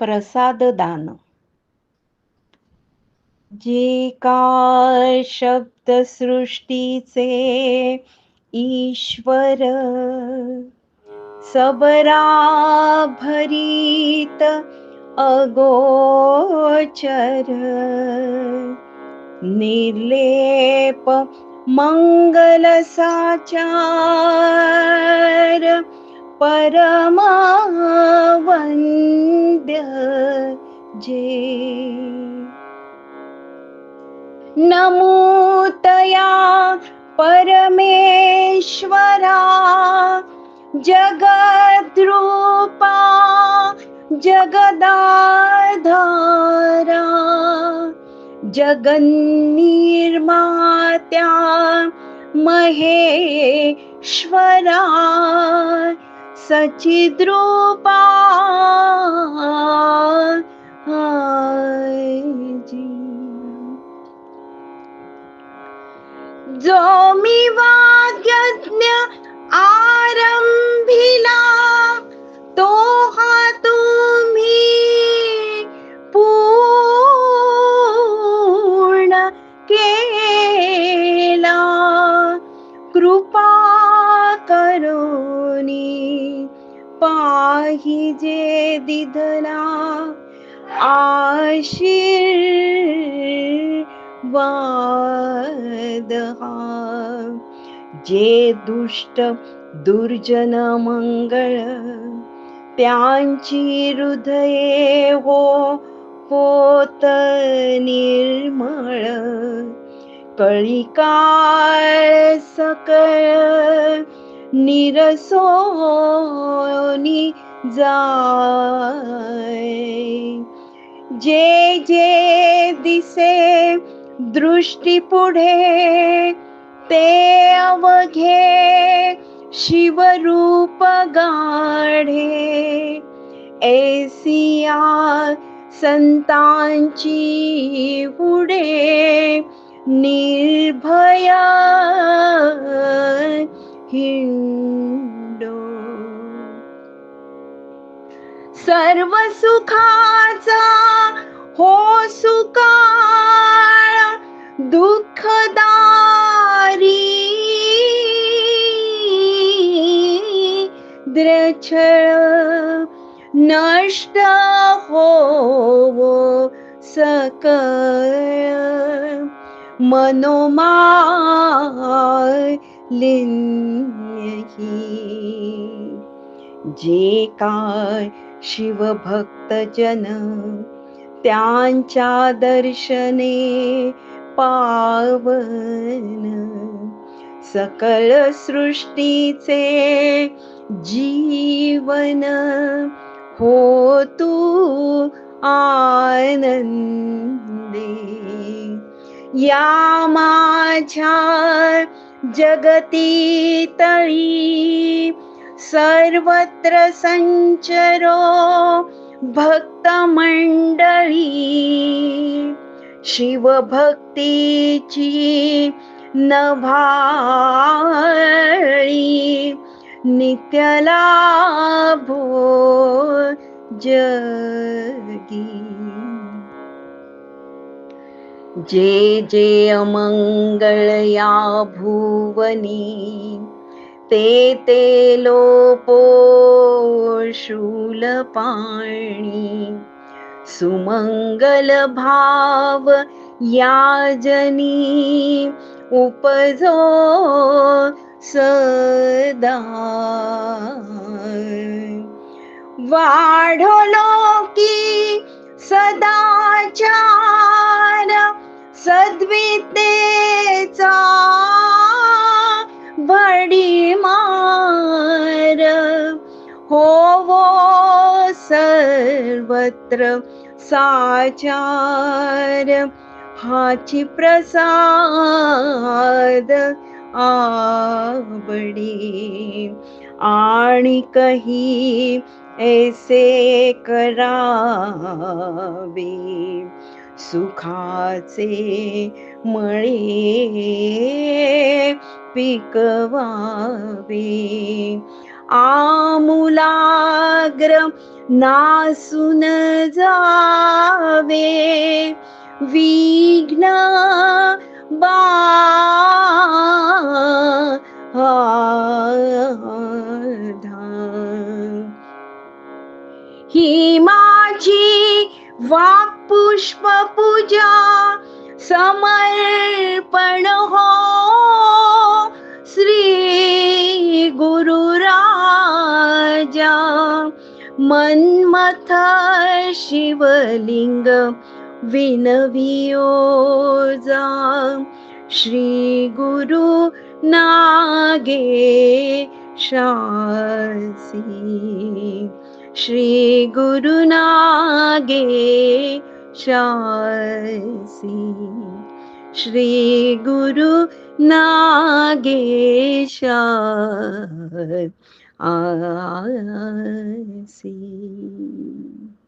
प्रसाददान. जे का शब्द सृष्टीचे ईश्वर सबरा भरीत अगोचर. निर्लेप मंगल साचार परमावंद्य जे। नमोतया परमेश्वरा जगद्रूपा जगदाधारा जगन्निर्मात्या महेश्वरा। सचिद्रूपा। जो मी वाग्यज्ञ जे दिदला आशीर्वाद वाद जे दुष्ट दुर्जन मंगळ त्यांची हृदये हो होत निर्मळ. कळिकाळ सकळ निरसोनी जाय जे जे दिसे दृष्टी पुढे ते अवघे शिवरूप गाढे। एसिया संतांची पुढे निर्भया हिंडो सर्व सुखाचा हो सुकाळ दुःखदारी. द्रछळ नष्ट हो सकळ. मनोमालिन्यही. जे काय शिवभक्त जन त्यांच्या दर्शने पावन. सकळ सृष्टीचे जीवन हो तू आनंदे. या माझ्या जगती तळी सर्वत्र संचरो भक्त मंडळी शिवभक्तीची नभाळी नित्यलाभो जगी. जे जे अमंगळ या भुवनी ते ते लोपो शूल पाणी सुमंगल भाव याजनी उपजो सदा वाढलो की सदाचार सद्विते सर्वत्र साचार हाची प्रसाद आवडी. आणि कही ऐसे करावे सुखाचे मळे पिकवावे. आमुलाग्र नासून जावे विघ्न बा ही माझी वाक्पुष्प पूजा समर्पण हो मन्मथ शिवलिंग विनवियो जा श्री गुरु नागे शासी श्री गुरु नागे शासी श्री गुरु नागे शा I see.